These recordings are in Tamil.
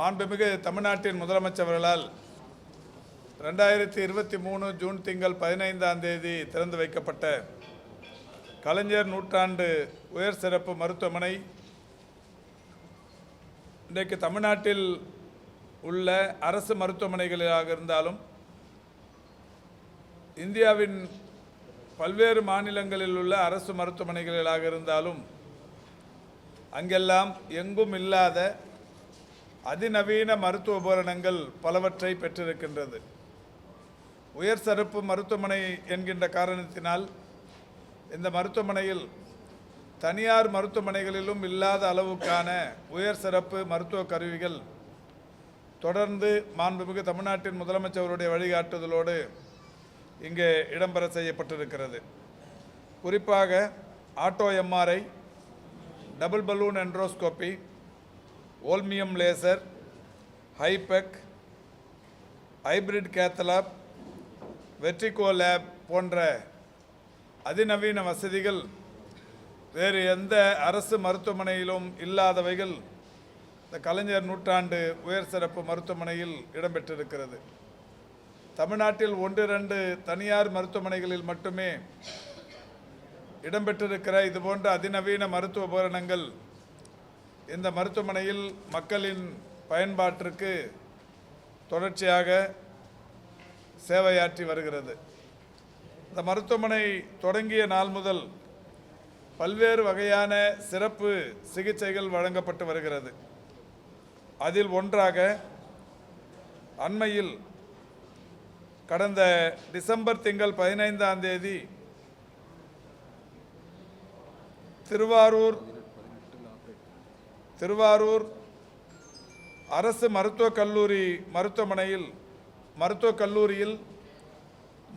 மாண்புமிகு தமிழ்நாட்டின் முதலமைச்சர்களால் ரெண்டாயிரத்தி இருபத்தி மூணு ஜூன் திங்கள் பதினைந்தாம் தேதி திறந்து வைக்கப்பட்ட கலைஞர் நூற்றாண்டு உயர் சிறப்பு மருத்துவமனை. இன்றைக்கு தமிழ்நாட்டில் உள்ள அரசு மருத்துவமனைகளாக இருந்தாலும் இந்தியாவின் பல்வேறு மாநிலங்களில் உள்ள அரசு மருத்துவமனைகளாக இருந்தாலும் அங்கெல்லாம் எங்கும் இல்லாத அதிநவீன மருத்துவ உபகரணங்கள் பலவற்றை பெற்றிருக்கின்றது. உயர் சிறப்பு மருத்துவமனை என்கின்ற காரணத்தினால் இந்த மருத்துவமனையில் தனியார் மருத்துவமனைகளிலும் இல்லாத அளவுக்கான உயர் சிறப்பு மருத்துவ கருவிகள் தொடர்ந்து மாண்புமிகு தமிழ்நாட்டின் முதலமைச்சருடைய வழிகாட்டுதலோடு இங்கே இடம்பெற செய்யப்பட்டிருக்கிறது. குறிப்பாக auto MRI double balloon enteroscopy holmium laser ஹைபெக் hybrid cath lab vertigo lab போன்ற அதிநவீன வசதிகள் வேறு எந்த அரசு மருத்துவமனையிலும் இல்லாதவைகள் இந்த கலைஞர் நூற்றாண்டு உயர் சிறப்பு மருத்துவமனையில் இடம்பெற்றிருக்கிறது. தமிழ்நாட்டில் ஒன்று இரண்டு தனியார் மருத்துவமனைகளில் மட்டுமே இடம்பெற்றிருக்கிற இதுபோன்ற அதிநவீன மருத்துவ உபகரணங்கள் இந்த மருத்துவமனையில் மக்களின் பயன்பாட்டிற்கு தொடர்ச்சியாக சேவையாற்றி வருகிறது. இந்த மருத்துவமனை தொடங்கிய நாள் முதல் பல்வேறு வகையான சிறப்பு சிகிச்சைகள் வழங்கப்பட்டு வருகிறது. அதில் ஒன்றாக அண்மையில் கடந்த டிசம்பர் திங்கள் பதினைந்தாம் தேதி திருவாரூர் திருவாரூர் அரசு மருத்துவக் கல்லூரி மருத்துவமனையில் மருத்துவக் கல்லூரியில்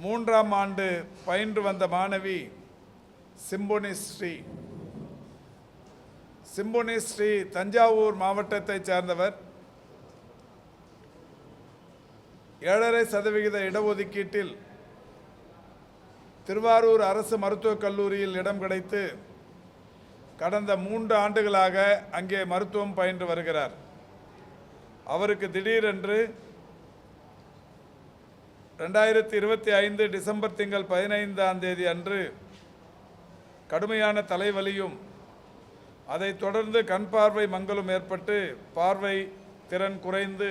மூன்றாம் ஆண்டு பயின்று வந்த மாணவி சிம்பொனி ஸ்ரீ. சிம்பொனி ஸ்ரீ தஞ்சாவூர் மாவட்டத்தைச் சேர்ந்தவர். ஏழரை சதவிகித இடஒதுக்கீட்டில் திருவாரூர் அரசு மருத்துவக் கல்லூரியில் இடம் கிடைத்து கடந்த மூன்று ஆண்டுகளாக அங்கே மருத்துவம் பயின்று வருகிறார். அவருக்கு திடீரென்று ரெண்டாயிரத்தி இருபத்தி ஐந்து டிசம்பர் திங்கள் பதினைந்தாம் தேதி அன்று கடுமையான தலைவலியும் அதைத் தொடர்ந்து கண் பார்வை மங்கலும் ஏற்பட்டு பார்வை திறன் குறைந்து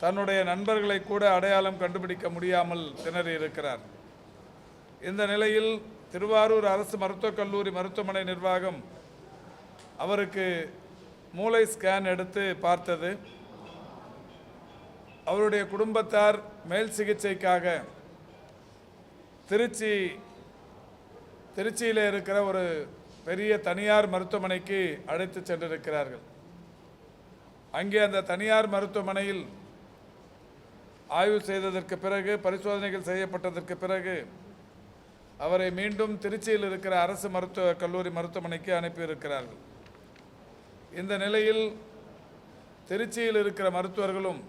தன்னுடைய நண்பர்களை கூட அடையாளம் கண்டுபிடிக்க முடியாமல் திணறி இருக்கிறார் இந்த நிலையில் திருவாரூர் அரசு மருத்துவக் கல்லூரி மருத்துவமனை நிர்வாகம் அவருக்கு மூளை ஸ்கேன் எடுத்து பார்த்தது. அவருடைய குடும்பத்தார் மேல் சிகிச்சைக்காக திருச்சி திருச்சியில் இருக்கிற ஒரு பெரிய தனியார் மருத்துவமனைக்கு அழைத்து சென்றிருக்கிறார்கள். அங்கே அந்த தனியார் மருத்துவமனையில் ஆய்வு செய்ததற்கு பிறகு பரிசோதனைகள் செய்யப்பட்டதற்கு பிறகு அவரை மீண்டும் திருச்சியில் இருக்கிற அரசு மருத்துவ கல்லூரி மருத்துவமனைக்கு அனுப்பியிருக்கிறார்கள். இந்த நிலையில் திருச்சியில் இருக்கிற மருத்துவர்களும்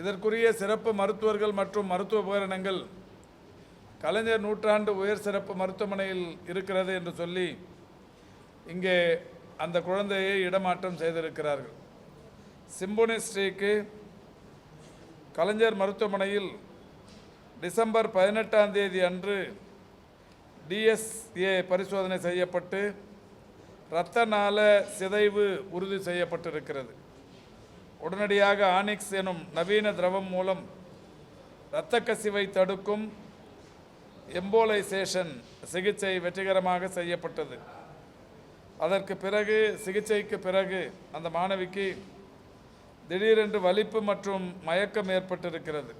இதற்குரிய சிறப்பு மருத்துவர்கள் மற்றும் மருத்துவ உபகரணங்கள் கலைஞர் நூற்றாண்டு உயர் சிறப்பு மருத்துவமனையில் இருக்கிறது என்று சொல்லி இங்கே அந்த குழந்தையை இடமாற்றம் செய்திருக்கிறார்கள். சிம்பொனி ஸ்ரீக்கு கலைஞர் மருத்துவமனையில் டிசம்பர் பதினெட்டாம் தேதி அன்று டிஎஸ்ஏ பரிசோதனை செய்யப்பட்டு இரத்த நாள சிதைவு உறுதி செய்யப்பட்டிருக்கிறது. உடனடியாக ஆனிக்ஸ் எனும் நவீன திரவம் மூலம் இரத்த கசிவை தடுக்கும் எம்போலைசேஷன் சிகிச்சை வெற்றிகரமாக செய்யப்பட்டது. அதற்கு பிறகு சிகிச்சைக்கு பிறகு அந்த மாணவிக்கு திடீரென்று வலிப்பு மற்றும் மயக்கம் ஏற்பட்டிருக்கிறது.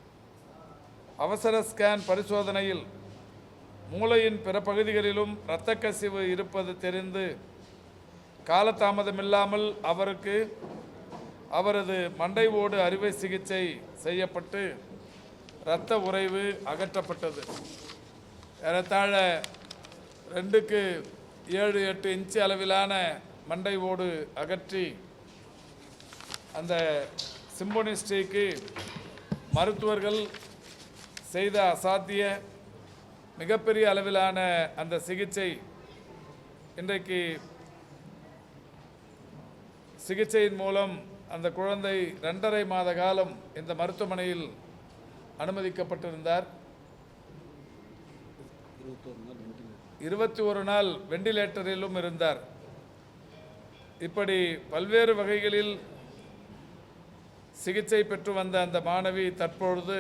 அவசர ஸ்கேன் பரிசோதனையில் மூளையின் பிற பகுதிகளிலும் இரத்த கசிவு இருப்பது தெரிந்து காலதாமதமில்லாமல் அவருக்கு அவரது மண்டை ஓடு அறுவை சிகிச்சை செய்யப்பட்டு இரத்த உறைவு அகற்றப்பட்டது. ஏறத்தாழ ரெண்டுக்கு ஏழு எட்டு இன்ச்சு அளவிலான மண்டை ஓடு அகற்றி அந்த சிம்போனிஸ்டிக்கு மருத்துவர்கள் செய்த அசாத்திய மிகப்பெரிய அளவிலான அந்த சிகிச்சை இன்றைக்கு சிகிச்சையின் மூலம் அந்த குழந்தை ரெண்டரை மாத காலம் இந்த மருத்துவமனையில் அனுமதிக்கப்பட்டிருந்தார். இருபத்தி ஒரு நாள் வெண்டிலேட்டரிலும் இருந்தார். இப்படி பல்வேறு வகைகளில் சிகிச்சை பெற்று வந்த அந்த மாணவி தற்பொழுது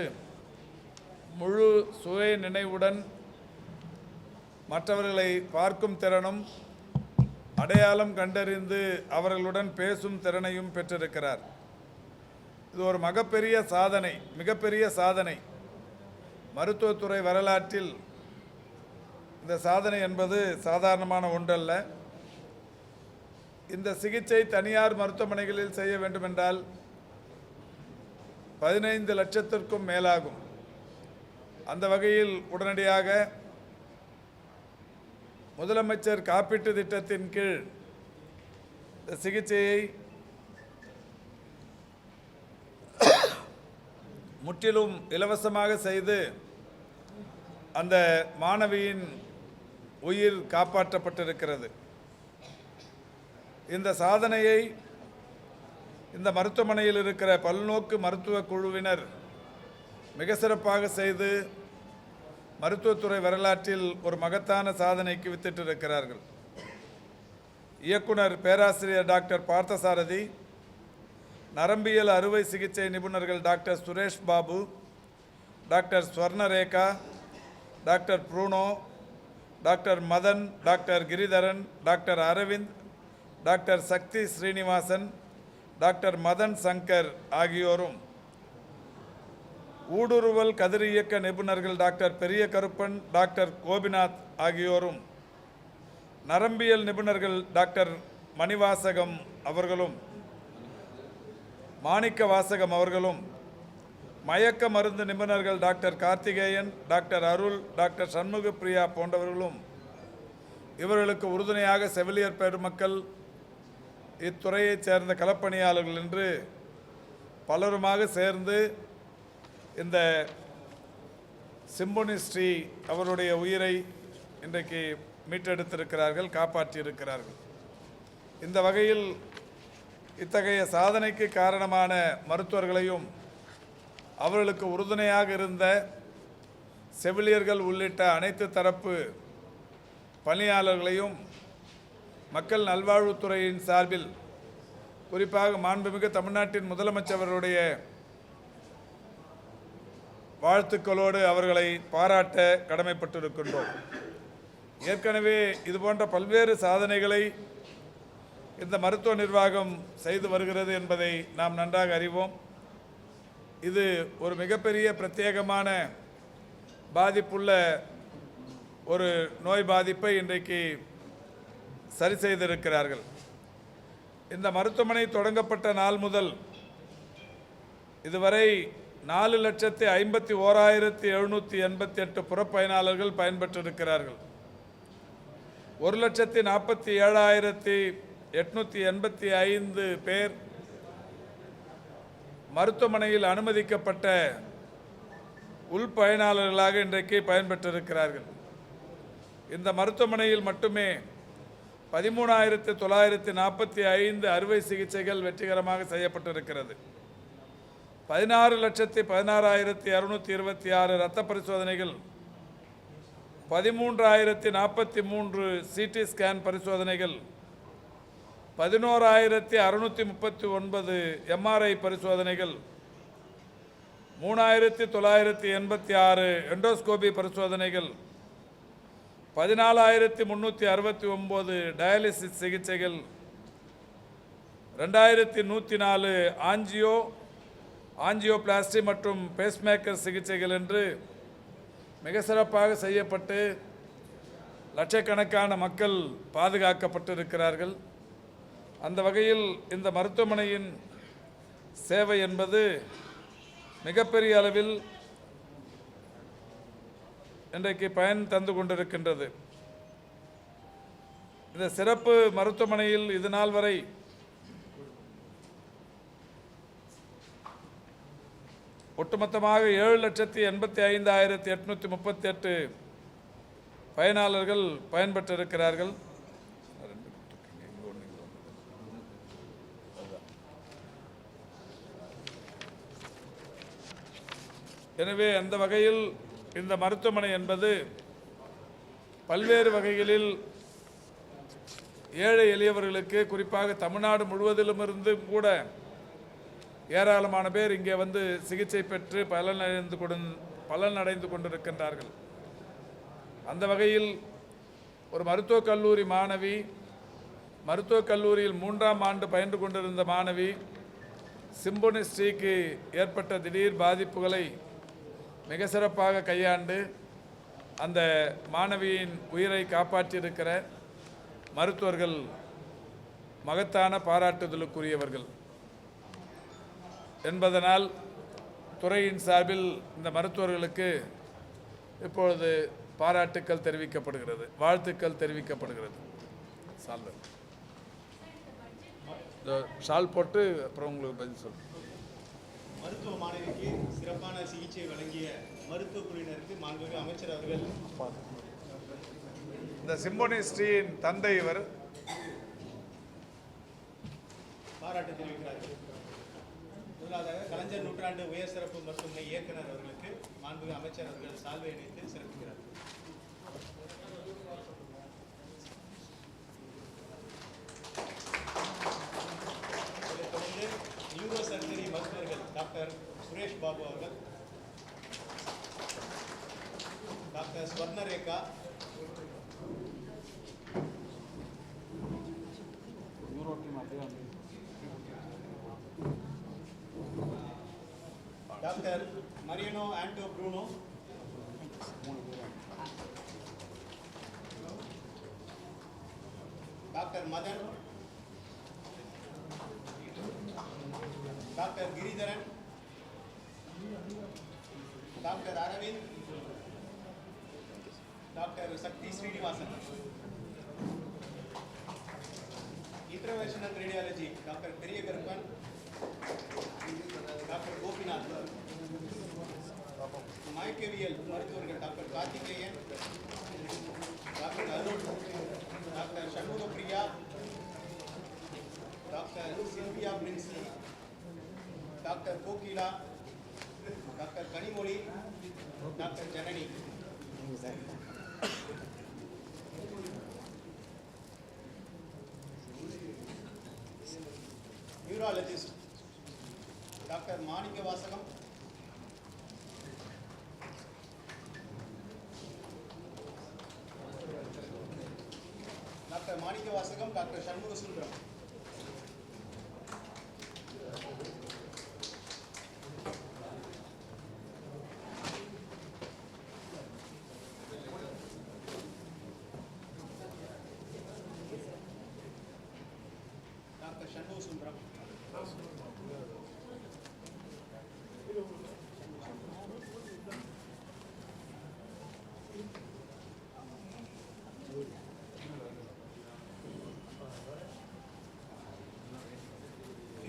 முழு சுய நினைவுடன் மற்றவர்களை பார்க்கும் திறனும் அடையாளம் கண்டறிந்து அவர்களுடன் பேசும் திறனையும் பெற்றிருக்கிறார். இது ஒரு மகப்பெரிய சாதனை மிகப்பெரிய சாதனை. மருத்துவத்துறை வரலாற்றில் இந்த சாதனை என்பது சாதாரணமான ஒன்றல்ல. இந்த சிகிச்சை தனியார் மருத்துவமனைகளில் செய்ய வேண்டுமென்றால் பதினைந்து லட்சத்திற்கும் மேலாகும். அந்த வகையில் உடனடியாக முதலமைச்சர் காப்பீட்டு திட்டத்தின் கீழ் சிகிச்சையை முற்றிலும் இலவசமாக செய்து அந்த மாணவியின் உயிர் காப்பாற்றப்பட்டிருக்கிறது. இந்த சாதனையை இந்த மருத்துவமனையில் இருக்கிற பல்நோக்கு மருத்துவ குழுவினர் மிக சிறப்பாக செய்து மருத்துவத்துறை வரலாற்றில் ஒரு மகத்தான சாதனைக்கு வித்திட்டிருக்கிறார்கள். இயக்குனர் பேராசிரியர் டாக்டர் பார்த்தசாரதி நரம்பியல் அறுவை சிகிச்சை நிபுணர்கள் doctor Suresh Babu doctor Swarnarekha doctor Bruno doctor Madan doctor Giridharan doctor Aravind doctor Sakthi Srinivasan doctor Madan Shankar ஆகியோரும் ஊடுருவல் கதிரியக்க நிபுணர்கள் டாக்டர் பெரிய கருப்பன் டாக்டர் கோபிநாத் ஆகியோரும் நரம்பியல் நிபுணர்கள் டாக்டர் மணிவாசகம் அவர்களும் மாணிக்க வாசகம் அவர்களும் மயக்க மருந்து நிபுணர்கள் doctor Karthikeyan doctor Arul doctor Shanmuga Priya போன்றவர்களும் இவர்களுக்கு உறுதுணையாக செவிலியர் பெருமக்கள் இத்துறையைச் சேர்ந்த களப்பணியாளர்கள் என்று பலருமாக சேர்ந்து இந்த சிம்பொனி ஸ்ரீ அவருடைய உயிரை இன்றைக்கு மீட்டெடுத்திருக்கிறார்கள் காப்பாற்றியிருக்கிறார்கள். இந்த வகையில் இத்தகைய சாதனைக்கு காரணமான மருத்துவர்களையும் அவர்களுக்கு உறுதுணையாக இருந்த செவிலியர்கள் உள்ளிட்ட அனைத்து தரப்பு பணியாளர்களையும் மக்கள் நல்வாழ்வுத்துறையின் சார்பில் குறிப்பாக மாண்புமிகு தமிழ்நாட்டின் முதலமைச்சருடைய வாழ்த்துக்களோடு அவர்களை பாராட்ட கடமைப்பட்டிருக்கின்றோம். ஏற்கனவே இது போன்ற பல்வேறு சாதனைகளை இந்த மருத்துவ நிர்வாகம் செய்து வருகிறது என்பதை நாம் நன்றாக அறிவோம். இது ஒரு மிகப்பெரிய பிரத்யேகமான பாதிப்புள்ள ஒரு நோய் பாதிப்பை இன்றைக்கு சரி செய்திருக்கிறார்கள். இந்த மருத்துவமனை தொடங்கப்பட்ட நாள் முதல் இதுவரை நாலு லட்சத்தி ஐம்பத்தி ஓராயிரத்தி எழுநூற்றி எண்பத்தி எட்டு புறப்பயனாளர்கள் பயன்பெற்றிருக்கிறார்கள். ஒரு லட்சத்தி நாற்பத்தி ஏழாயிரத்தி எட்நூற்றி எண்பத்தி ஐந்து பேர் மருத்துவமனையில் அனுமதிக்கப்பட்ட உள்பயனாளர்களாக இன்றைக்கு பயன்பெற்றிருக்கிறார்கள். இந்த மருத்துவமனையில் மட்டுமே பதிமூணாயிரத்து தொள்ளாயிரத்தி நாற்பத்தி ஐந்து அறுவை சிகிச்சைகள் வெற்றிகரமாக செய்யப்பட்டிருக்கிறது. பதினாறு லட்சத்தி பதினாறாயிரத்தி இரநூத்தி இருபத்தி ஆறு இரத்த பரிசோதனைகள் பதிமூன்றாயிரத்தி நாற்பத்தி மூன்று சிடி ஸ்கேன் பரிசோதனைகள் பதினோராயிரத்தி அறுநூற்றி முப்பத்தி ஒன்பது எம்ஆர்ஐ பரிசோதனைகள் மூணாயிரத்தி தொள்ளாயிரத்தி எண்பத்தி ஆறு எண்டோஸ்கோபி பரிசோதனைகள் பதினாலாயிரத்தி முந்நூற்றி அறுபத்தி ஒம்பது டயாலிசிஸ் சிகிச்சைகள் ரெண்டாயிரத்தி நூற்றி நாலு ஆஞ்சியோ ஆஞ்சியோபிளாஸ்டி மற்றும் பேஸ்மேக்கர் சிகிச்சைகள் என்று மிக சிறப்பாக செய்யப்பட்டு லட்சக்கணக்கான மக்கள் பாதுகாக்கப்பட்டிருக்கிறார்கள். அந்த வகையில் இந்த மருத்துவமனையின் சேவை என்பது மிகப்பெரிய அளவில் இன்றைக்கு பயன் தந்து கொண்டிருக்கின்றது. இந்த சிறப்பு மருத்துவமனையில் இது நாள் வரை ஒட்டுமொத்தமாக ஏழு லட்சத்தி எண்பத்தி ஐந்தாயிரத்தி எட்நூற்றி முப்பத்தி எட்டு பயனாளர்கள் பயன்பெற்றிருக்கிறார்கள். எனவே அந்த வகையில் இந்த மருத்துவமனை என்பது பல்வேறு வகைகளில் ஏழை எளியவர்களுக்கு குறிப்பாக தமிழ்நாடு முழுவதிலும் இருந்தும் கூட ஏராளமான பேர் இங்கே வந்து சிகிச்சை பெற்று பலனடைந்து கொண்டு பலனடைந்து கொண்டிருக்கின்றார்கள். அந்த வகையில் ஒரு மருத்துவக் கல்லூரி மாணவி மருத்துவக் கல்லூரியில் மூன்றாம் ஆண்டு பயின்று கொண்டிருந்த மாணவி சிம்புனிஸ்ரீக்கு ஏற்பட்ட திடீர் பாதிப்புகளை மிக சிறப்பாக கையாண்டு அந்த மாணவியின் உயிரை காப்பாற்றியிருக்கிற மருத்துவர்கள் மகத்தான பாராட்டுதலுக்குரியவர்கள். என்பதனால் துறையின் சார்பில் இந்த மருத்துவர்களுக்கு இப்பொழுது பாராட்டுக்கள் தெரிவிக்கப்படுகிறது வாழ்த்துக்கள் தெரிவிக்கப்படுகிறது. சால் இந்த ஷால் போட்டு அப்புறம் உங்களுக்கு பதில் சொல்றேன். மருத்துவ மாணவிக்கு சிறப்பான சிகிச்சை வழங்கிய மருத்துவ குழுவினருக்கு மாண்புமிகு அமைச்சர் அவர்கள். இந்த சிம்போனி ஸ்ரீயின் தந்தை இவர். பாராட்டு தெரிவிக்கிறார்கள். முதலாவதாக கலைஞர் நூற்றாண்டு உயர் சிறப்பு மருத்துவமனை இயக்குனர் அவர்களுக்கு மாண்புமிகு அமைச்சர் அவர்கள் சால்வை அணித்து சிறப்புகிறார். இதைத் தொடர்ந்து நியூரோ சர்ஜரி மருத்துவர்கள் டாக்டர் சுரேஷ் பாபு அவர்கள் doctor Swarnarekha doctor Mariano Anto Bruno doctor Madan doctor Giridharan doctor Aravind doctor Sakthi Srinivasan interventional radiology doctor Periya Karuppan doctor Gopinath மயக்கவியல் மருத்துவர்கள் doctor Karthikeyan doctor Arun doctor Shanmugapriya doctor Sylvia Princy doctor Kokila doctor Kanimozhi doctor Janani. Neurologist doctor Manikka Vasagam Vasagam doctor Shanmuga Sundaram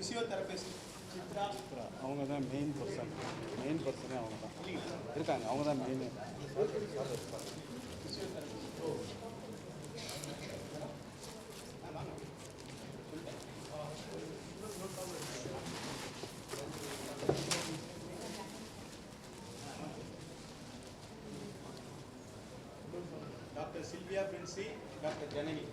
physiotherapist Chitra அவங்க தான் மெயின் பர்சன் மெயின் பர்சனே அவங்க தான் இருக்காங்க. அவங்க தான் main doctor Sylvia Princy doctor Janani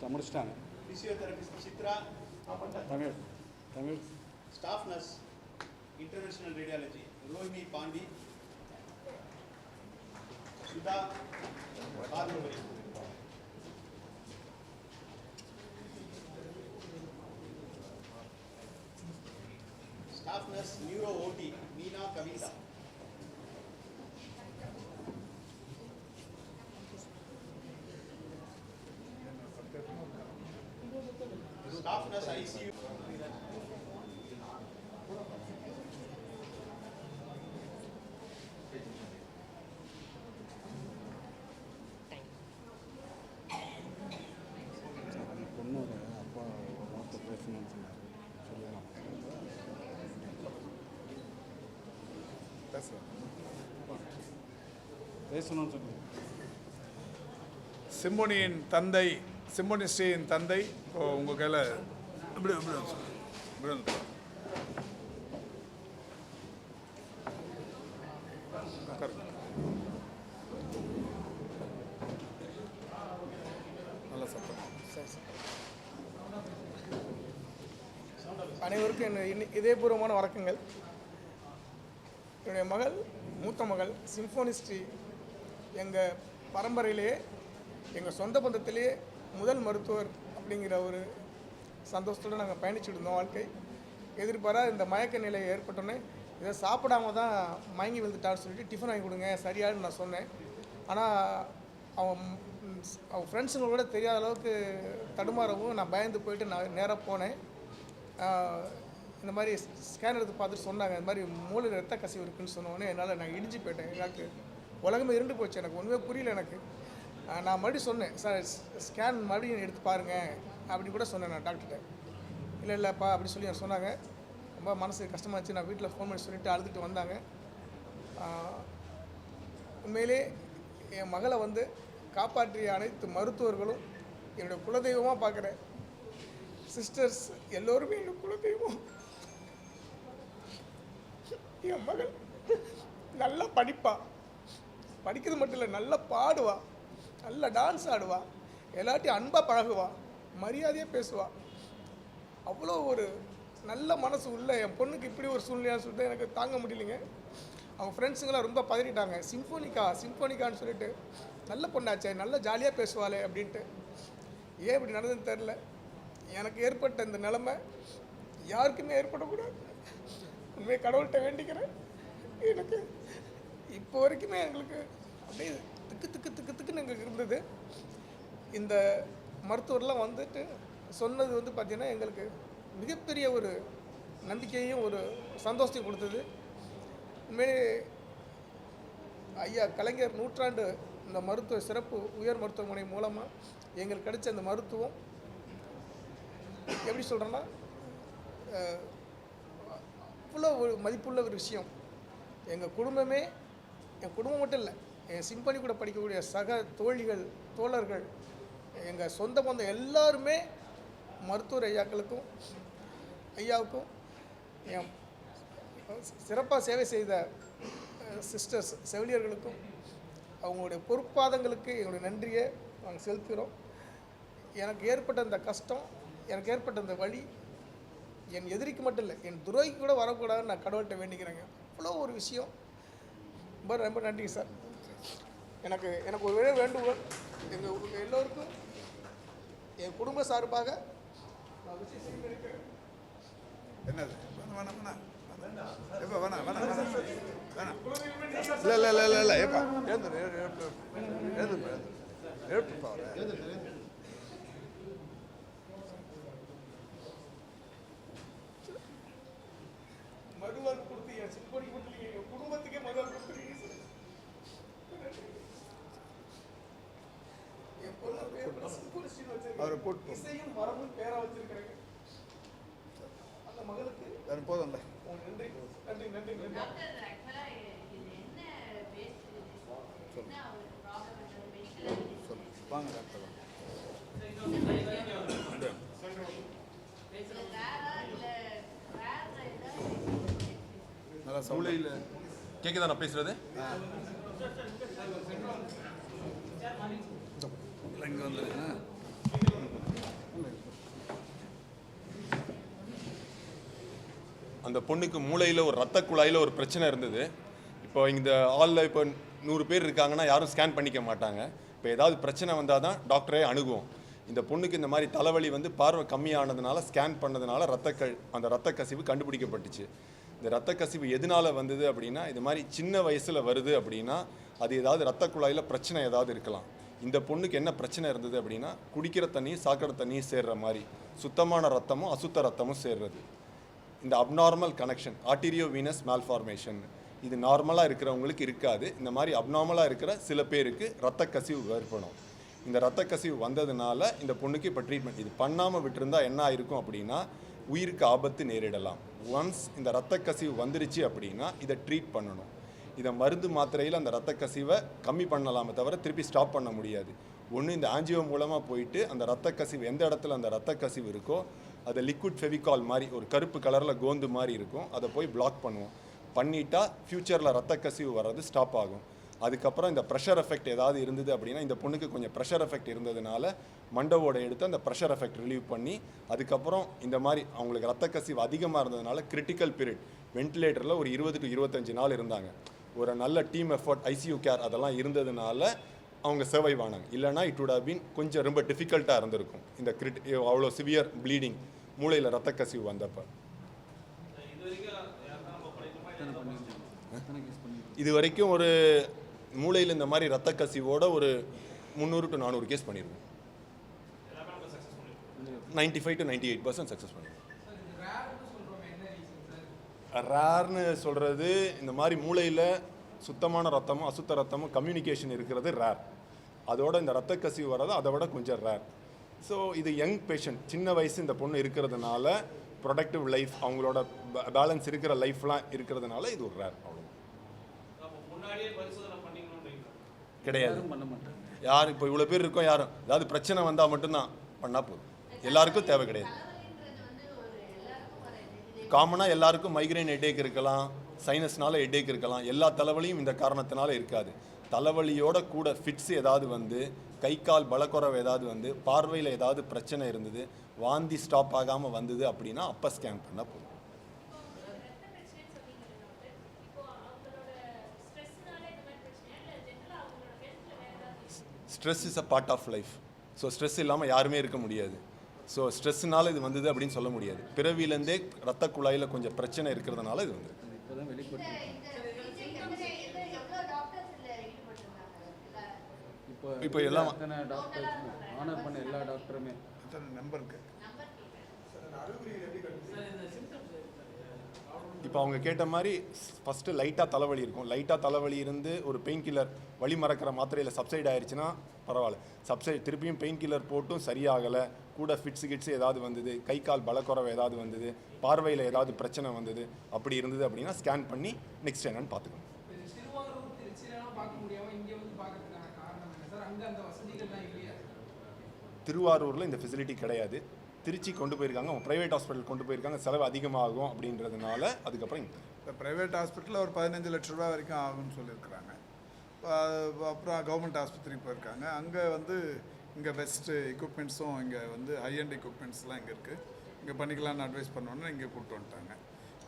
முடிச்சிட்டா முடிச்சிட்டாங்க physiotherapist Chitra Tamil Tamil staff nurse interventional radiology Rohini Pandi Sudha பார்வரி staff nurse neuro OT Meena Kavitha பொண்ணோட அப்பா வார்த்தை பேசணும்னு சொன்னார் சொல்லலாம் பேசணும்னு சொல்லி சிம்பொனியின் தந்தை சிம்பொனி ஸ்ரீயின் தந்தை இப்போ உங்கள் கையில் இப்படி இப்படி இப்படி வந்து நல்ல சரி சார் அனைவருக்கும் என்ன இதயபூர்வமான வணக்கங்கள். என்னுடைய மகள் மூத்த மகள் சிம்ஃபோனிஸ்ட் எங்கள் பரம்பரையிலேயே எங்கள் சொந்த பந்தத்திலேயே முதல் மருத்துவர் அப்படிங்கிற ஒரு சந்தோஷத்தோடு நாங்கள் பயணிச்சுட்டு இருந்தோம் வாழ்க்கை. எதிர்பாராத இந்த மயக்க நிலை ஏற்பட்டோன்னே இதை சாப்பிடாம தான் மயங்கி விழுந்துட்டான்னு சொல்லிட்டு டிஃபன் வாங்கி கொடுங்க சரியான்னு நான் சொன்னேன். ஆனால் அவன் அவன் ஃப்ரெண்ட்ஸுங்களோட தெரியாத அளவுக்கு தடுமாறவும் நான் பயந்து போயிட்டு நான் நேராக போனேன். இந்த மாதிரி ஸ்கேன் எடுத்து பார்த்துட்டு சொன்னாங்க இந்த மாதிரி மூளையில் ரத்த கசிவு இருக்குன்னு சொன்னோடனே என்னால் நான் இடிஞ்சு போயிட்டேன். எனக்கு உலகமே இருண்டு போச்சு எனக்கு ஒன்றுமே புரியல எனக்கு. நான் மறுபடியும் சொன்னேன் சார் ஸ்கேன் மறுபடியும் எடுத்து பாருங்கள் அப்படி கூட சொன்னேன் நான் டாக்டர்கிட்ட. இல்லை இல்லைப்பா அப்படி சொல்லி நான் சொன்னாங்க. ரொம்ப மனசு கஷ்டமாச்சு. நான் வீட்டில் ஃபோன் பண்ணி சொல்லிட்டு அழுதுட்டு வந்தாங்க. உண்மையிலே என் மகளை வந்து காப்பாற்றிய அனைத்து மருத்துவர்களும் என்னுடைய குலதெய்வமாக பார்க்குறேன். சிஸ்டர்ஸ் எல்லோருமே என்னோட குலதெய்வம். என் மகள் நல்லா படிப்பா. படிக்கிறது மட்டும் இல்லை நல்லா பாடுவா. நல்லா டான்ஸ் ஆடுவா. எல்லாட்டையும் அன்பாக பழகுவா. மரியாதையாக பேசுவாள் அவ்வளோ ஒரு நல்ல மனசு உள்ள என் பொண்ணுக்கு இப்படி ஒரு சூழ்நிலையான்னு சொல்லிட்டு எனக்கு தாங்க முடியலைங்க. அவங்க ஃப்ரெண்ட்ஸுங்களாம் ரொம்ப பதறிட்டாங்க. சிம்ஃபோனிக்கா சிம்ஃபோனிக்கான்னு சொல்லிட்டு நல்ல பொண்ணாச்சே நல்லா ஜாலியாக பேசுவாளே அப்படின்ட்டு. ஏன் இப்படி நடந்ததுன்னு தெரில எனக்கு ஏற்பட்ட இந்த நிலமை யாருக்குமே ஏற்படக்கூடாது. உண்மையை கடவுள்கிட்ட வேண்டிக்கிறேன். எனக்கு இப்போ வரைக்குமே எங்களுக்கு அப்படியே திக்கு திக்கு திக்கு திக்குன்னு எங்களுக்கு இருந்தது. இந்த மருத்துவர்லாம் வந்துட்டு சொன்னது வந்து பார்த்திங்கன்னா எங்களுக்கு மிகப்பெரிய ஒரு நம்பிக்கையும் ஒரு சந்தோஷத்தையும் கொடுத்தது. உண்மையிலே ஐயா கலைஞர் நூற்றாண்டு இந்த மருத்துவ சிறப்பு உயர் மருத்துவமனை மூலமாக எங்களுக்கு கிடைச்ச அந்த மருத்துவம். எப்படி சொல்கிறேன்னா அவ்வளோ ஒரு மதிப்புள்ள ஒரு விஷயம். எங்கள் குடும்பமே என் குடும்பம் மட்டும் இல்லை என் சிம்பனி கூட படிக்கக்கூடிய சக தோழிகள் தோழர்கள் எங்கள் சொந்த பந்தம் எல்லாருமே மருத்துவர் ஐயாக்களுக்கும் ஐயாவுக்கும் என் சிறப்பாக சேவை செய்த சிஸ்டர்ஸ் செவிலியர்களுக்கும் அவங்களுடைய பொறுப்பாதங்களுக்கு எங்களுடைய நன்றியை நாங்கள் செலுத்துகிறோம். எனக்கு ஏற்பட்ட அந்த கஷ்டம் எனக்கு ஏற்பட்ட அந்த வழி என் எதிரிக்கு மட்டும் இல்லை என் துரோகிக்கு கூட வரக்கூடாதுன்னு நான் கடவுள்கிட்ட வேண்டிக்கிறேங்க. அவ்வளோ ஒரு விஷயம். ரொம்ப ரொம்ப நன்றி சார். எனக்கு எனக்கு ஒரு விழா வேண்டுகோள். எங்கள் எல்லோருக்கும் என் குடும்ப சார்பாக என்னது வேணாம் இல்லை இல்லை இல்லை இல்லை ஏப்பா எழுந்துரு எழுப்பு எழுதுப்பா எழுப்புப்பா அவரை மருவார் கொடுத்து என் சிம்பொனி மட்டும் இல்லைங்க, என் குடும்பத்துக்கே மருவார் கொடுத்துருக்கீங்க சார் என் பொண்ணு பேர் சிம்பொனி ஸ்ரீன்னு வச்சிருக்கேன். அவரை கூட்டு போ. இசையும் மரபும் பேரா வச்சிருக்கிறேங்க அந்த மகளுக்கு வேறு போதும்ல உங்க நன்றி நன்றி நன்றி நன்றி டாக்டர் ஆக்சுவலா இது என்ன பேஸ் என்ன ஒரு ப்ராப்ளம் மெடிக்கல் சொல்லு வாங்க டாக்டர் நல்லா சவுண்ட் மூளையில் கேட்குதா நான் பேசுறது இங்கே வந்துருங்க அந்த பொண்ணுக்கு மூளையில் ஒரு ரத்த குழாயில் ஒரு பிரச்சனை இருந்தது. இப்போ இந்த ஆளில் இப்போ நூறு பேர் இருக்காங்கன்னா யாரும் ஸ்கேன் பண்ணிக்க மாட்டாங்க. இப்போ ஏதாவது பிரச்சனை வந்தால் தான் டாக்டரே அணுகுவோம். இந்த பொண்ணுக்கு இந்த மாதிரி தலைவலி வந்து பார்வை கம்மியானதுனால ஸ்கேன் பண்ணதுனால ரத்த க அந்த ரத்த கசிவு கண்டுபிடிக்கப்பட்டுச்சு. இந்த ரத்த கசிவு எதனால வந்தது அப்படின்னா இது மாதிரி சின்ன வயசில் வருது அப்படின்னா அது ஏதாவது ரத்த குழாயில் பிரச்சனை ஏதாவது இருக்கலாம். இந்த பொண்ணுக்கு என்ன பிரச்சனை இருந்தது அப்படின்னா குடிக்கிற தண்ணியும் சாக்கடை தண்ணியும் சேர்ற மாதிரி சுத்தமான ரத்தமும் அசுத்த ரத்தமும் சேர்றது. இந்த abnormal connection arterio venous malformation இது நார்மலாக இருக்கிறவங்களுக்கு இருக்காது. இந்த மாதிரி அப்நார்மலாக இருக்கிற சில பேருக்கு ரத்த கசிவு ஏற்படும். இந்த ரத்த கசிவு வந்ததுனால இந்த பொண்ணுக்கு இப்போ ட்ரீட்மெண்ட் இது பண்ணாமல் விட்டுருந்தா என்ன ஆயிருக்கும் அப்படின்னா உயிருக்கு ஆபத்து நேரிடலாம். ஒன்ஸ் இந்த ரத்த கசிவு வந்துருச்சு அப்படின்னா இதை ட்ரீட் பண்ணணும். இதை மருந்து மாத்திரையில் அந்த ரத்த கசிவை கம்மி பண்ணலாமே தவிர திருப்பி ஸ்டாப் பண்ண முடியாது. ஒன்று இந்த ஆஞ்சியோ மூலமாக போயிட்டு அந்த ரத்த கசிவு எந்த இடத்துல அந்த ரத்த கசிவு இருக்கோ அதை லிக்விட் ஃபெவிகால் மாதிரி ஒரு கருப்பு கலரில் கோந்து மாதிரி இருக்கும். அதை போய் பிளாக் பண்ணுவோம். பண்ணிட்டா ஃப்யூச்சரில் ரத்த கசிவு வர்றது ஸ்டாப் ஆகும். அதுக்கப்புறம் இந்த ப்ரெஷர் எஃபெக்ட் ஏதாவது இருந்தது அப்படின்னா இந்த பொண்ணுக்கு கொஞ்சம் ப்ரெஷர் எஃபெக்ட் இருந்ததுனால மண்டவோட எடுத்து அந்த ப்ரெஷர் எஃபெக்ட் ரிலீவ் பண்ணி அதுக்கப்புறம் இந்த மாதிரி அவங்களுக்கு ரத்த கசிவு அதிகமாக இருந்ததுனால கிரிட்டிக்கல் பீரியட் வென்டிலேட்டரில் ஒரு இருபது டு இருபத்தஞ்சு நாள் இருந்தாங்க. ஒரு நல்ல டீம் எஃபர்ட் ஐசியூ கேர் அதெல்லாம் இருந்ததுனால அவங்க சர்வைவ் ஆனாங்க. இல்லைனா இட் have been கொஞ்சம் ரொம்ப டிஃபிகல்ட்டாக இருந்திருக்கும். இந்த கிரிட் அவ்வளோ சிவியர் ப்ளீடிங் மூளையில் ரத்த கசிவு வந்தப்போ. இது வரைக்கும் ஒரு மூளையில் இந்த மாதிரி ரத்த கசிவோட ஒரு முந்நூறு டு நானூறு கேஸ் பண்ணியிருக்கோம் ninety five to ninety eight percent success பண்ணியிருக்கோம் ரேர்னு சொல்கிறது இந்த மாதிரி மூளையில் சுத்தமான ரத்தமும் அசுத்த ரத்தமும் கம்யூனிகேஷன் இருக்கிறது ரேர் அதோட இந்த ரத்த கசிவு வர்றது அதை விட கொஞ்சம் ரேர் ஸோ இது யங் பேஷண்ட் சின்ன வயசு இந்த பொண்ணு இருக்கிறதுனால ப்ரொடக்டிவ் லைஃப் அவங்களோட பேலன்ஸ் இருக்கிற லைஃப்லாம் இருக்கிறதுனால இது ஒரு ரேர் அவ்வளோ கிடையாது. பண்ண மாட்டாங்க. யார் இப்போ இவ்வளோ பேர் இருக்கோம் யாரும்? ஏதாவது பிரச்சனை வந்தால் மட்டும்தான் பண்ணால் போதும். எல்லாருக்கும் தேவை கிடையாது. காமனாக எல்லாருக்கும் மைக்ரைன் ஹெட்டேக் இருக்கலாம். சைனஸ்னால ஹெட்டேக் இருக்கலாம். எல்லா தலைவலியும் இந்த காரணத்தினால இருக்காது. தலைவலியோட கூட ஃபிட்ஸ் ஏதாவது வந்து கை கால் பலக்குறவு ஏதாவது வந்து பார்வையில் ஏதாவது பிரச்சனை இருந்தது வாந்தி ஸ்டாப் ஆகாமல் வந்தது அப்படின்னா அப்போ ஸ்கேன் பண்ணால் போதும். Stress is a part of life so stress இல்லாமல் யாருமே இருக்க முடியாது. ஸோ ஸ்ட்ரெஸ்னால இது வந்தது அப்படின்னு சொல்ல முடியாது. பிறவியிலேருந்தே ரத்த குழாயில் கொஞ்சம் பிரச்சனை இருக்கிறதுனால இது வந்துருக்கு இப்போ தான் வெளிப்பட்டு இப்போ இப்போ எல்லாம் அத்தனை டாக்டர் ஆனர் பண்ண எல்லா டாக்டருமே நம்பருக்கு இப்போ அவங்க கேட்ட மாதிரி ஃபஸ்ட்டு லைட்டாக தலைவலி இருக்கும். லைட்டாக தலைவலி இருந்து ஒரு பெயின் கில்லர் வலி மறக்கிற மாத்திரையில் சப்சைட் ஆயிடுச்சுன்னா பரவாயில்ல. சப்சைட் திருப்பியும் பெயின் கில்லர் போட்டும் சரியாகலை. கூட ஃபிட்ஸ் கிட்ஸ் ஏதாவது வந்தது கை கால் பலக்குறவு ஏதாவது வந்தது பார்வையில் ஏதாவது பிரச்சனை வந்தது அப்படி இருந்தது அப்படின்னா ஸ்கேன் பண்ணி நெக்ஸ்ட் என்னன்னு பார்த்துக்கணும். திருவாரூர் திருச்சியிலலாம் பார்க்க முடியாம இங்க வந்து பார்க்கறதுக்கான காரணம் என்ன? சார் அங்க அந்த வசதிகள்லாம் இல்லையா? திருவாரூரில் இந்த ஃபெசிலிட்டி கிடையாது. திருச்சி கொண்டு போயிருக்காங்க அவங்க ப்ரைவேட் ஹாஸ்பிட்டல் கொண்டு போயிருக்காங்க செலவு அதிகமாகும் அப்படின்றதுனால அதுக்கப்புறம். இப்போ ப்ரைவேட் ஹாஸ்பிட்டலில் ஒரு பதினஞ்சு லட்ச ரூபா வரைக்கும் ஆகும்னு சொல்லியிருக்கிறாங்க. அப்புறம் கவர்மெண்ட் ஆஸ்பத்திரிக்கு போயிருக்காங்க. அங்கே வந்து இங்கே பெஸ்ட்டு எக்யூப்மெண்ட்ஸும் இங்கே வந்து ஹைஎண்ட் எக்யூப்மெண்ட்ஸ்லாம் இங்கே இருக்குது இங்கே பண்ணிக்கலாம்னு அட்வைஸ் பண்ணோன்னு இங்கே கூப்பிட்டு வந்துட்டாங்க.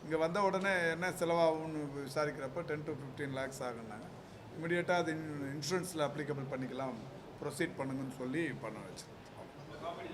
இங்கே வந்த உடனே என்ன செலவாகும்னு விசாரிக்கிறப்ப டென் டு ஃபிஃப்டீன் லேக்ஸ் ஆகுனாங்க இமிடியேட்டாக அது இன்சூரன்ஸில் அப்ளிகபிள் பண்ணிக்கலாம் ப்ரொசீட் பண்ணுங்கன்னு சொல்லி பண்ண வச்சு